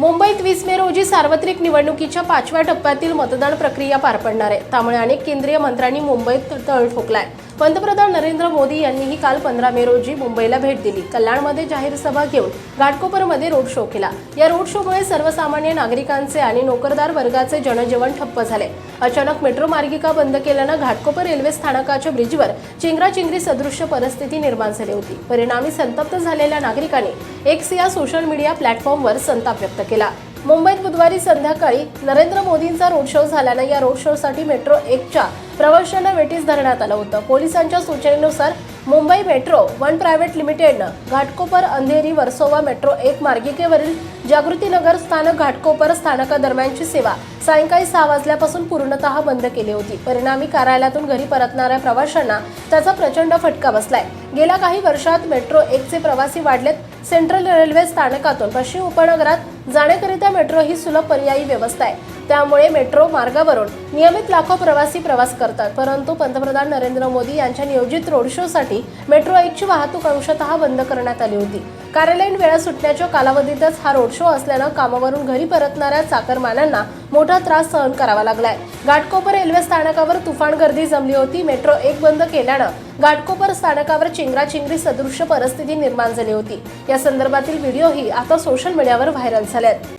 मुंबईत वीस मे रोजी सार्वत्रिक निवडणुकीच्या पाचव्या टप्प्यातील मतदान प्रक्रिया पार पडणार आहे. त्यामुळे अनेक केंद्रीय मंत्र्यांनी मुंबईत तळ ठोकलाय. पंतप्रधान नरेंद्र मोदी यांनीही काल पंधरा मे रोजी मुंबईला भेट दिली. कल्याणमध्ये जाहीर सभा घेऊन घाटकोपरमध्ये रोड शो केला. या रोड शोमुळे सर्वसामान्य नागरिकांचे आणि नोकरदार वर्गाचे जनजीवन ठप्प झाले. अचानक मेट्रो मार्गिका बंद केल्यानं घाटकोपर रेल्वे स्थानकाच्या ब्रिजवर चिंगराचिंगरी सदृश्य परिस्थिती निर्माण झाली होती. परिणामी संतप्त झालेल्या नागरिकांनी एक्स या सोशल मीडिया प्लॅटफॉर्मवर संताप व्यक्त केला. मुंबईत बुधवारी संध्याकाळी नरेंद्र मोदींचा रोड शो झाल्यानं या रोड शोसाठी मेट्रो एकच्या प्रवाशांना वेटीस धरण्यात आलं होतं. पोलिसांच्या सूचनेनुसार मुंबई मेट्रो वन प्रायव्हेट लिमिटेडनं घाटकोपर अंधेरी वर्सोवा मेट्रो एक मार्गिकेवरील जागृतीनगर स्थानक घाटकोपर स्थानकादरम्यानची सेवा सायंकाळी सहा वाजल्यापासून पूर्णतः बंद केली होती. परिणामी कार्यालयातून घरी परतणाऱ्या प्रवाशांना त्याचा प्रचंड फटका बसलाय. गेल्या काही वर्षात मेट्रो एकचे प्रवासी वाढलेत. सेंट्रल रेल्वे स्थानकातून पश्चिम उपनगरात जाण्याकरिता मेट्रो ही सुलभ पर्यायी व्यवस्था आहे. त्यामुळे मेट्रो मार्गावरून नियमित लाखो प्रवासी प्रवास करतात. परंतु पंतप्रधान नरेंद्र मोदी यांच्या नियोजित रोड शोसाठी मेट्रो एकची वाहतूक अंशतः बंद करण्यात आली होती. कार्यालयीन वेळा सुटण्याच्या कालावधीतच हा रोड शो असल्यानं कामावरून घरी परतणाऱ्या चाकरमान्यांना मोठा त्रास सहन करावा लागलाय. घाटकोपर रेल्वे स्थानकावर तुफान गर्दी जमली होती. मेट्रो एक बंद केल्यानं घाटकोपर स्थानकावर चिंगराचिंगरी सदृश्य परिस्थिती निर्माण झाली होती. या संदर्भातील व्हिडिओही आता सोशल मीडियावर व्हायरल आहेत